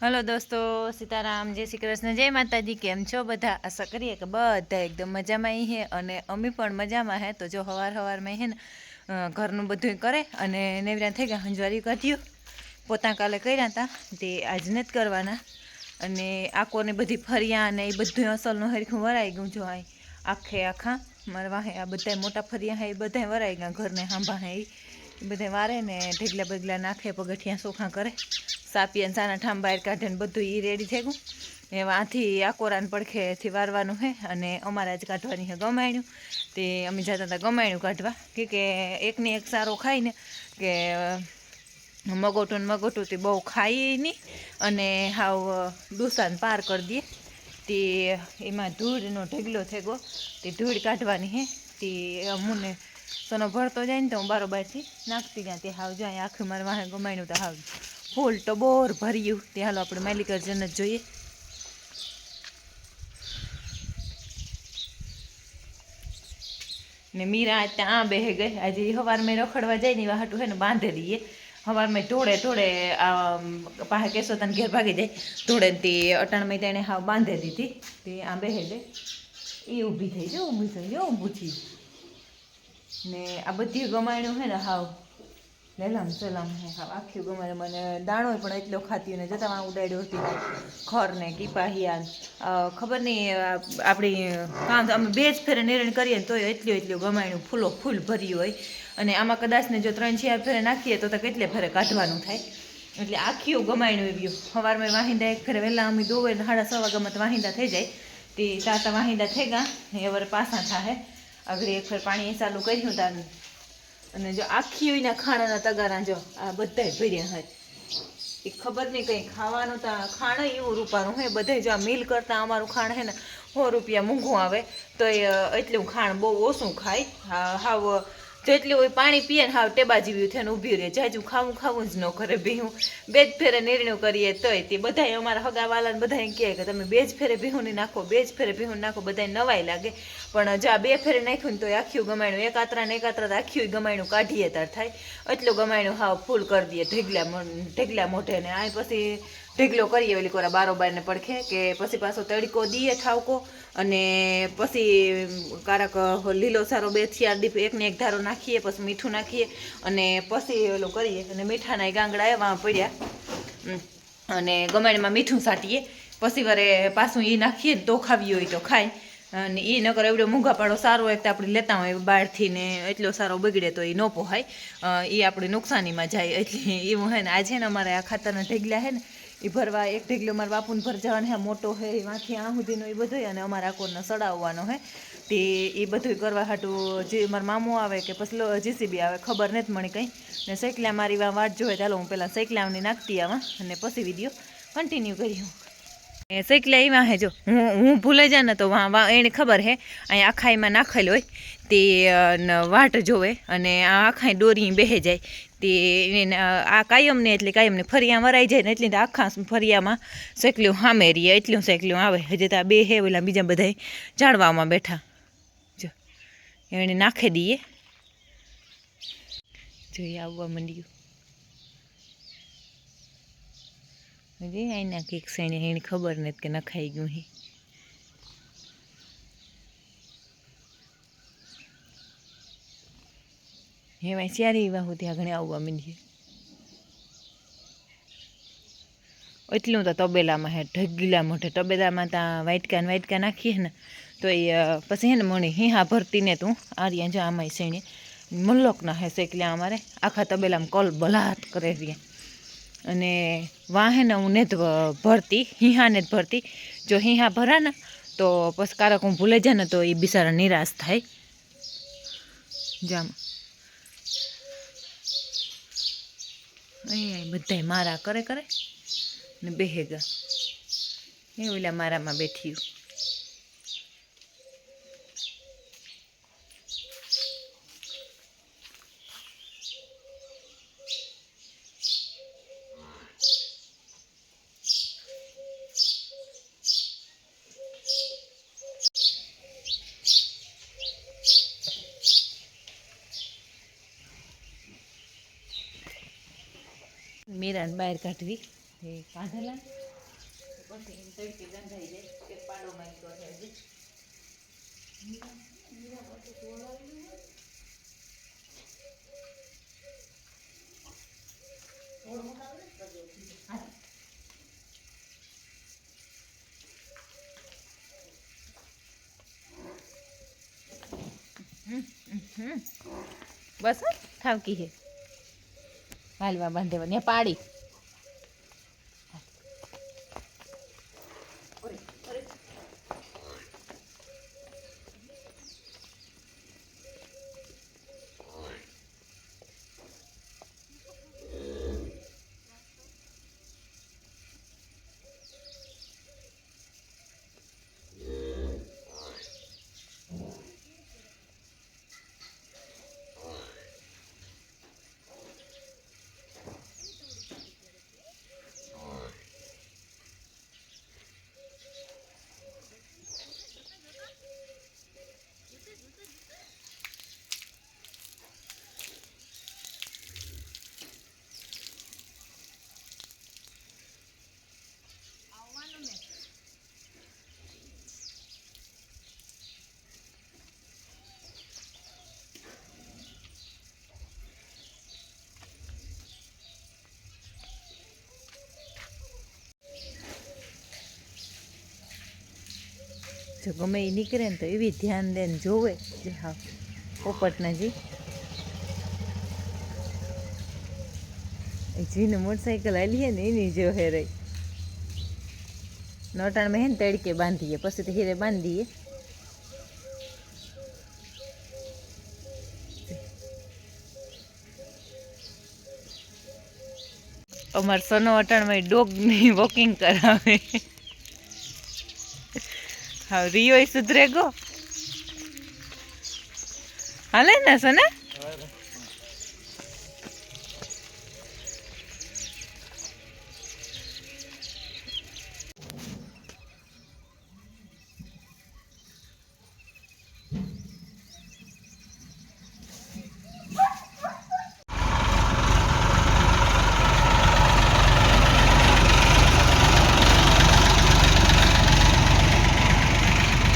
Hello દોસ્તો, સીતારામ, જય શ્રી કૃષ્ણ, જય માતાજી, કેમ છો બધા? આશા કરીએ કે બધા એકદમ મજામાં હે અને અમે પણ મજામાં હે. તો જો હવાર હવારમાં હે ને ઘરનું બધું કરે અને નેવરા થઈ ગયા, હંજવારી કર્યું પોતા કાલે કર્યા હતા તે આજ જ કરવાના. અને આકોને બધી ફરિયા અને એ બધું અસલનું હરખું વરાઈ ગયું જો આખે આખા મરવા હે આ બધા મોટા ફરિયા હે એ બધા વરાઈ ગયા ઘરને હાંભા હે એ બધા વારે ને ઢગલા બગલા નાખે પગઠિયા સોખા કરે. સાપી અને સાના ઠામ બહાર કાઢે ને બધું એ રેડી થઈ ગયું. એમાંથી આકોરાન પડખેથી વારવાનું હે અને અમારે જ કાઢવાની હે ગમાયણું. તે અમે જતા હતા ગમાયણું કાઢવા. કે કે એકને એક સારો ખાય ને કે મગોટું ને મગોટું તે બહુ ખાઈએ નહીં અને હાવ ડૂસાને પાર કરી દઈએ તે એમાં ધૂળનો ઢગલો થઈ ગયો. તે ધૂળ કાઢવાની હે. તે અમુને સોનો ભરતો જાય ને તો હું બારોબારથી નાખતી ગયા તે હાવ જાય આખું મારે વાહે ગમાયનું તો હાવ. ફૂલ તો બોર ભર્યું. તે હાલો આપણે માલિકર જ જોઈએ. ને મીરા ત્યાં બેહે ગઈ. આજે હવાર મેં રખડવા જાય ને એવા હાટું હે ને બાંધેલી એ હવારમાં ઢોળે ઢોળે આ પાસે કેસો તને ઘેર ભાગી જાય. ઢોળે તે તે અટાણમાં તેણે હાવ બાંધે દીધી. તે આ બેહે ગઈ. એ ઊભી થઈ જો ઊભી થઈ જો ઊભું થઈ ને આ બધી ગમાણ્યું હે ને હાવ. લેલમ સલામ હે હાવ. આખી ગમાડે મને દાણો પણ એટલો ખાતી ને જતા ઉડાડ્યો હતી ખર ને કીપાહિયા અ, ખબર નહીં આપણી કામ અમે બે જ ફેરે નિર્ણય કરીએ ને તોય એટલું એટલું ગમાણ્યું ફૂલો ફૂલ ભર્યું હોય. અને આમાં કદાચ ને જો ત્રણ ચાર ફેરે નાખીએ તો કેટલે ફેરે કાઢવાનું થાય. એટલે આખીઓ ગમાયણું એવું સવારમાં વાહિંદા એક ફેરે વહેલા અમે દોવે ને સાડા છ વાગ્યામાં વાહિંદા થઈ જાય. તે તાતા વાહિંદા થઈ ગયા એ વર પાસા થાય આગળ એક ફેર પાણી ચાલુ કર્યું તાર. અને જો આખી એના ખાણાના તગારા જો આ બધાય ભર્યા હોય. એ ખબર નહીં કંઈ ખાવાનું તો, ખાણ એવું રૂપાનું હે બધે જો આ મિલ કરતાં અમારું ખાણ હે ને, સો રૂપિયા મોંઘું આવે. તો એ એટલું ખાણ બહુ ઓછું ખાય. હા હાવ જેટલું હોય પાણી પીએ ને હાવ ટેબા જેવી થઈને ઊભી રહે. જાજુ ખાવું ખાવું જ ન કરે ભીહું બે જ ફેરે નિર્ણય કરીએ તોય તે બધાય અમારા હગાવાલાને બધાય કહે કે તમે બે જ ફેરે ભીહુંની નાખો, બે જ ફેરે ભીહું નાખો, બધાય નવાઈ લાગે. પણ જો બે ફેરે નાખ્યું ને તો આખું ગમાયણું, એક આતરા ને એક આતરા આખ્યું આખું કાઢીએ તાર થાય. એટલું ગમાયણું હાવ ફૂલ કરી દઈએ ઢેગલા ઢેગલા મોઢે ને. આ પછી ઢેગલો કરીએ ઓલી કોરા બારોબારને પડખે કે પછી પાછો તડકો દઈએ ઠાવકો અને પછી કારક લીલો સારો બે થિયાર દીપ એકને એક ધારો નાખીએ, પછી મીઠું નાખીએ અને પછી ઓલું કરીએ. અને મીઠાના ગાંગડા એવા પડ્યા. અને ગમાણીમાં મીઠું સાટીએ. પછી વરે પાછું એ નાખીએ તો ખાવી હોય તો ખાય. અને એ નકર એવડો મૂંઘા પાડો સારો એક તો આપણે લેતા હોય બહારથી ને એટલો સારો બગડે તો એ ન પોહાય. એ આપણે નુકસાનીમાં જાય. એટલે એવું હે ને, આજે ને અમારે આ ખાતરના ઢેગલા હે ને એ ભરવા એક ઢીકલો મારા બાપુને ભરજાવાનો હે મોટો હે એમાંથી આ સુધીનો એ બધો અને અમારા આકોરને સડાવવાનો હે. તે એ બધું કરવા હાટું જે મારા મામો આવે કે પછી જીસીબી આવે, ખબર નથી મળી કંઈ. ને સૈકલા મારી વાટ જોવે, ચાલો હું પહેલાં સાયકલાની નાખતી આવા અને પછી વીડિયો કન્ટિન્યુ હું. સાયકલા એમાં હે જો, હું હું ભૂલે જાય ને તો એને ખબર હે અહીંયા આખા એમાં નાખેલ હોય. તે વાટ જોવે અને આ આખા દોરી બેહે જાય. તે આ કાયમને એટલે કાયમને ફરિયા મરાઈ જાય ને એટલે આખા ફરિયામાં સાયકલું સામે રહીએ એટલું સાયકલું આવે. હજી તો આ બે હે, ઓલા બીજા બધા જાણવામાં બેઠા. જો, એને નાખી દઈએ જોઈએ આવવા માંડ્યું. હજી એના કંઈક છે એને ખબર નથી કે નખાઈ ગયું હે. એમાં ચારે એવા ત્યાં ઘણે આવવા માંડીએ એટલું તો તબેલામાં હે, ઢગીલા મોઢે. તબેલામાં ત્યાં વાઇટકા ને વાટકા નાખીએ ને, તો એ પછી હે ને મણી હિહા ભરતીને તું, આર્યા જો આમાંય સેણે મલ્લોકના હે શેકલ્યા અમારે આખા તબેલામાં કોલ બલાત કરે રહ્યા અને વાહે ને હું ને જ ભરતી, હિહા ને જ ભરતી. જો હિહા ભરા ને, તો પછી કારક હું ભૂલે જાય ને તો એ બિચારા નિરાશ થાય. જામ. અહીંયા બધાય મારા કરે કરે. ને બેહેગા એ ઓલા મારામાં બેઠ્યું બહાર કાઢવી. એ કાઢેલા. નથી તડકે ગંધાઈ જાય. એક પાડો હમ, હમ. બસ હો, ઠાવકી છે. હાલવા બાંધેવા પાડી. જો ગમે એ નીકળે ને તો એવી ધ્યાન દે ને જોવે. જે હા પોપટના જી એ જીને મોટરસાઇકલ હાલીએ ને એની જો હે રહી. નોટાણમાં હે ને તડકે બાંધીએ, પછી તો હીરે બાંધીએ. અમાર સનો અટાણમાં ડોગની વોકિંગ કરાવે. હા રિયો સુધરે ગો હાલે ને સને?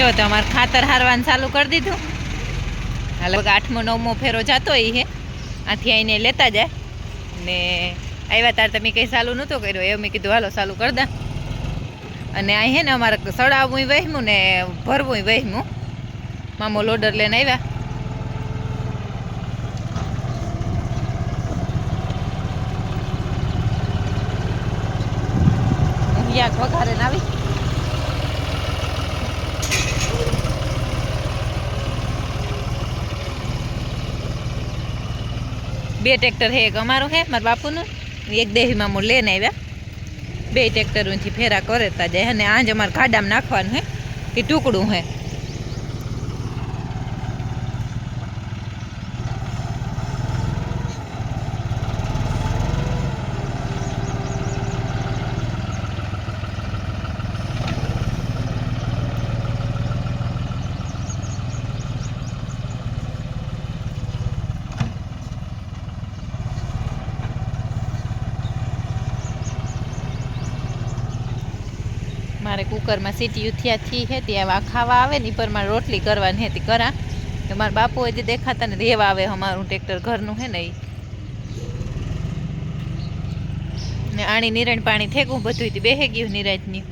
જો તમારે ખાતર હારવાનું ચાલુ કરી દીધું. હાલ આઠમો, નવમો ફેરો જતો એ હે. આથી આવીને લેતા જાય ને આવ્યા તાર તમે કંઈ ચાલુ નહોતો કર્યો. એવું મેં કીધું, હાલો, ચાલુ કરી દા. અને અહીં હે ને અમારે સડાવવું વહેમું ને ભરવું વહેમું. મામો લોડર લઈને આવ્યા. યાક વઘારે ને આવી. બે ટ્રેક્ટર હે એક અમારું હે મારા બાપુનું. એક દેહીમાં હું લઈને આવ્યા. બે ટ્રેક્ટરોથી ફેરા કરેતા જાય અને આજ અમારે ગાડામાં નાખવાનું હે કે ટુકડું હે મારે કુકરમાં સીટી થયાથી હે ત્યાં આ ખાવા આવે ને ઈ પર મારે રોટલી કરવાની હતી કરા. તો મારા બાપુ હજી દેખાતા ને રેવા આવે અમારું ટ્રેક્ટર ઘરનું હે ને ને આણી નિરણ પાણી થેગું બધું તી બેહે ગયું નિરાજની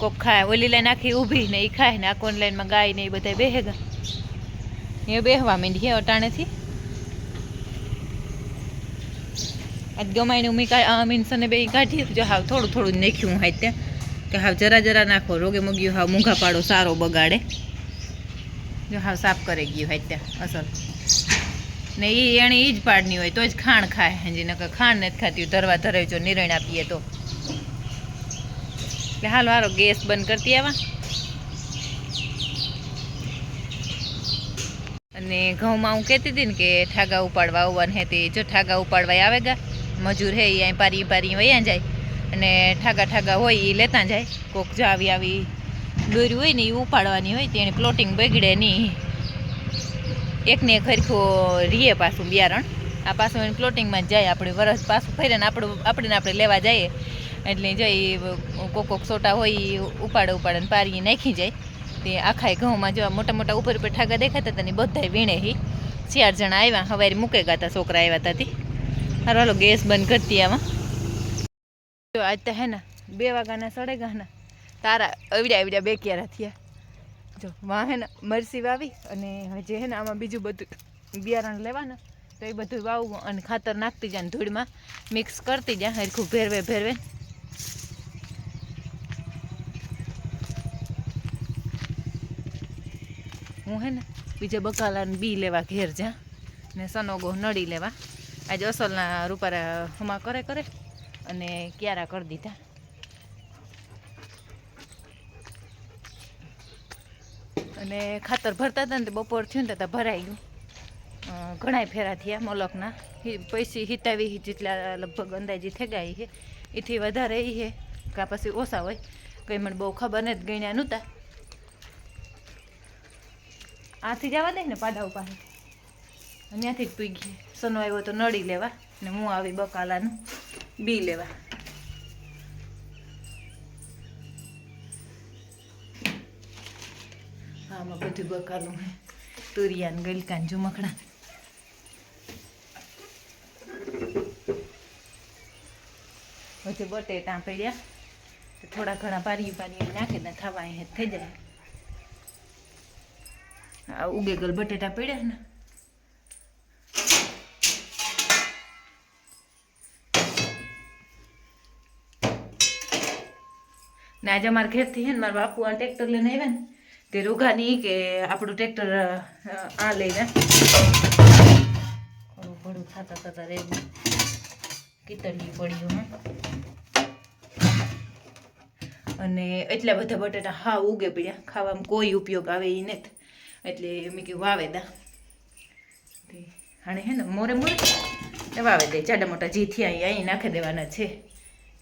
કોક ખાય, ઓલી લાઈન આખી ઊભી ને એ ખાય ને આ કોન લાઈનમાં ગાય ને એ બધા બેહે એ બેહવા માંડી હે અટાણેથી. આજ ગમાઈને ઉમી મીન્સ અને બે કાઢી જો હાવ થોડું થોડું નેખ્યું હાય ત્યાં કે હાવ જરા જરા નાખો, રોગે મગ્યું હાવ મૂંઘા પાડો સારો બગાડે. જો હાવ સાફ કરી ગયું હોય ત્યાં અસર ને એ એણે એ જ પાડની હોય, તો જ ખાણ ખાય હેજી, નકર ખાણ નથી ખાતી ધરવા ધરાવી જો નિર્ણય આપીએ તો. એટલે હાલો હારો ગેસ બંધ કરતી આવા. અને ઘઉંમાં હું કહેતી હતી ને કે ઠાગા ઉપાડવા આવવાનું હે તે, જો ઠાગા ઉપાડવા આવે ગા, મજૂર હે અહીં પારી પારી વયા જાય. અને ઠાગા ઠાગા હોય એ લેતા જાય. કોક જો આવી આવી દોરી હોય ને એ ઉપાડવાની હોય તેની પ્લોટિંગ બગડે નહીં. એકને એક હરખો રીએ પાછું બિયારણ. આ પાછું એને પ્લોટિંગમાં જ જાય આપણે. વરસ પાછું ફરીને આપણું આપણે આપણે લેવા જઈએ. એટલે જો એ કોક કોક સોટા હોય એ ઉપાડે ઉપાડે પારી નાખી જાય. તે આખાય ઘઉંમાં જો મોટા મોટા ઉપર ઉપર ઠાગા દેખાતા હતા ને બધા વીણે હી. ચાર જણા આવ્યા હવારે મૂકે ગયા હતા છોકરા આવ્યા હતા હારો ગેસ બંધ કરતી આમાં. જો આજ તો હે ને બે વાગ્યાના સડે ગાના તારા અવડ્યા અવડ્યા બે ક્યારા થયા. જો વાં હે ને મરસી વાવી અને હજી હે ને આમાં બીજું બધું બિયારણ લેવાના. તો એ બધું વાવવું અને ખાતર નાખતી જાય ધૂળમાં. મિક્સ કરતી જાય હરખું ભેરવે ભેરવે. હું હે ને બીજા બકાલાને બી લેવા ઘેર જા ને સનોગો નડી લેવા. આજે અસલના રૂપારા હમા કરે કરે. અને ક્યારા કરી દીધા. અને ખાતર ભરતા હતા ને બપોર થયું ને તો ભરાઈ ગયું. ઘણા ફેરા થયા મોલકના. પૈસી હિતાવી જેટલા લગભગ અંદાજી થઈ ગયા છે એથી વધારે એ છે કાં પછી ઓછા હોય. કંઈ મને બહુ ખબર નથી, ગણ્યા નહોતા. આથી જવા દે ને પાડા ઉપર. ત્યાંથી જ પીગી. સનો આવ્યો તો નડી લેવા, ને હું આવી બકાલાનું. બી લેવા. આમાં બધું બકાલું હે. તુરિયાન ગલકાન ઝુમકડા પછી બટેટા પડ્યા થોડા ઘણા પારી પારી નાખીને ખાવા એ થઈ જાય. આ ઉગેગલ બટેટા પડ્યા ને. ને આજે અમારા ઘેરથી હે ને મારા બાપુ આ ટ્રેક્ટર લઈને આવ્યા ને, તે રૂઘાની કે આપણું ટ્રેક્ટર આ લઈને. ભડું થતા થતા રહેવું કીતળિયું પડ્યું, હે. અને એટલા બધા બટાટા હા ઉગે પડ્યા. ખાવામાં કોઈ ઉપયોગ આવે એ નથી. એટલે મેં કીધું વાવે દા. હાણે હે ને મોરે મોરે. વાવે દે. જાડા મોટા જે થયા અહીં નાખી દેવાના છે.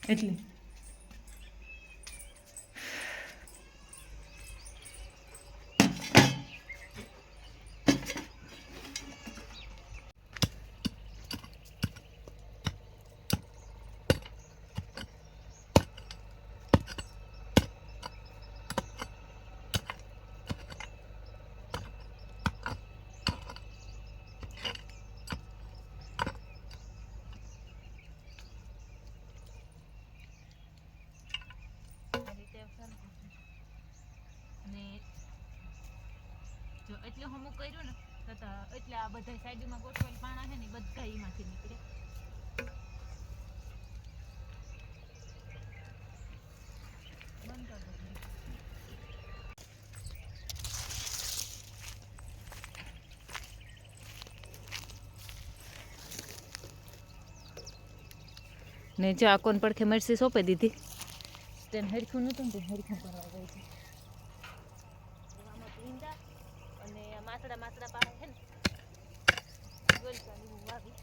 એટલે ને જો એટલે હમું કર્યું ને તો એટલે આ બધા સાઈડમાં ગોઠવેલ પાણા છે ને બધા એમાંથી નીકળે. ને જો આ કોણ પડખે મરસી સોંપી દીધી તેને હરખું નહોતું ને હરખું કરવા ગઈ છે એવામાં ભીંડા આ માસડા માસડા છે ને. ગલકાની હું વાવી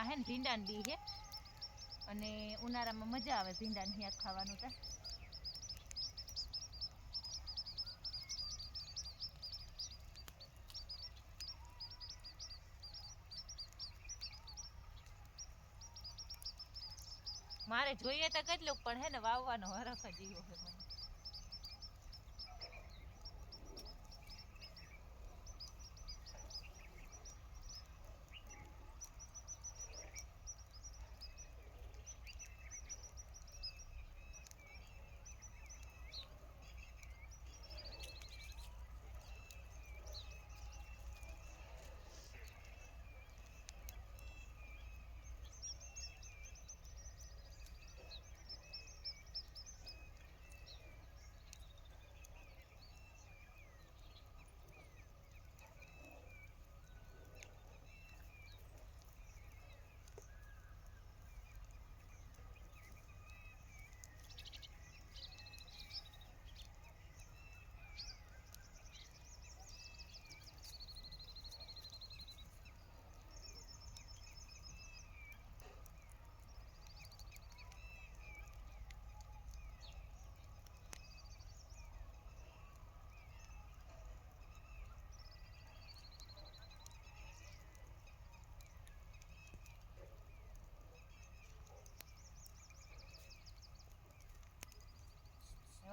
આ હે ને ભીંડાન બી છે અને ઉનાળામાં મજા આવે ભીંડાન હિયાક ખાવાનું તો. મારે જોઈએ તો કેટલું, પણ હે ને વાવવાનો હરખ જ એવો છે મને.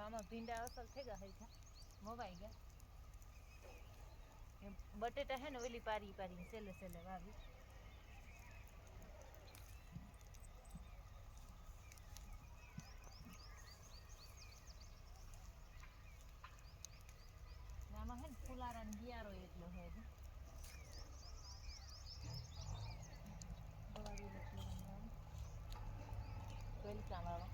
આમાં ભીંડા અસલ થઈ ગયા હરખા મવાઈ ગયા. બટેટા હે ને ઓલી પારી પારી સેલે સેલે વાવી ને આમાં હે ને ફુલારાનો બિયારો એટલો હે હજી. દવા બી એટલી વાવી. વેલકા વાળો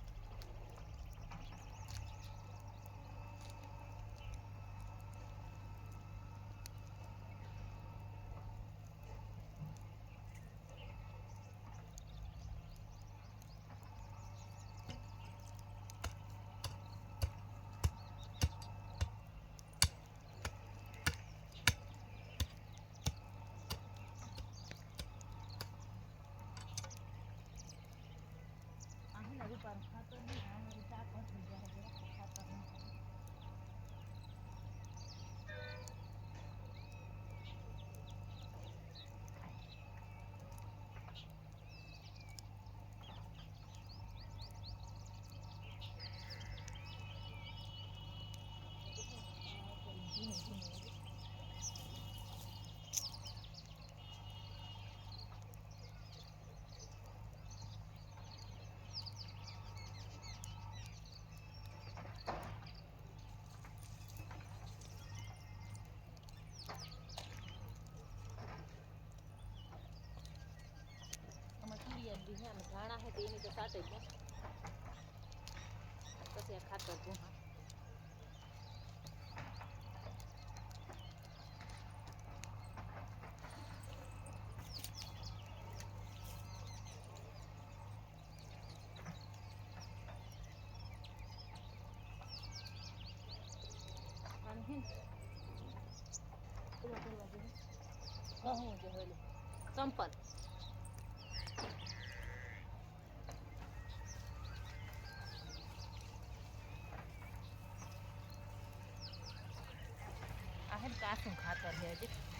આહી રૂપાર ખાતર નહીં આ મારી ચાક વધી જાય જરાક ખાતર નહીં ધીમે ધીમે આમાં તુરિયા બી છે અને ધાણા છે તો એની તો સાટે જ ને પછી આ ખાતર ભૂંહા આને હે ને ઓલો કરવા જેવું. ઘઉં જે ઓલું સંપલ આ હે કાચું ખાતર છે હજી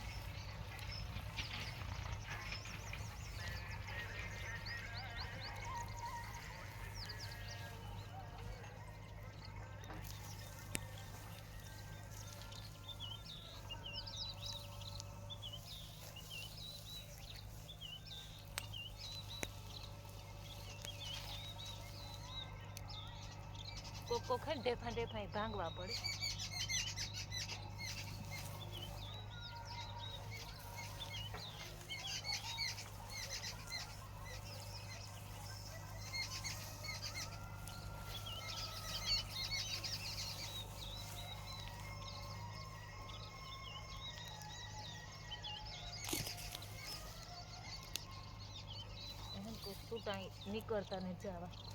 કોક કોક હે ઢેફા ઢેફા ભાંગવા પડે. છૂટા નીકળતા ને જવા.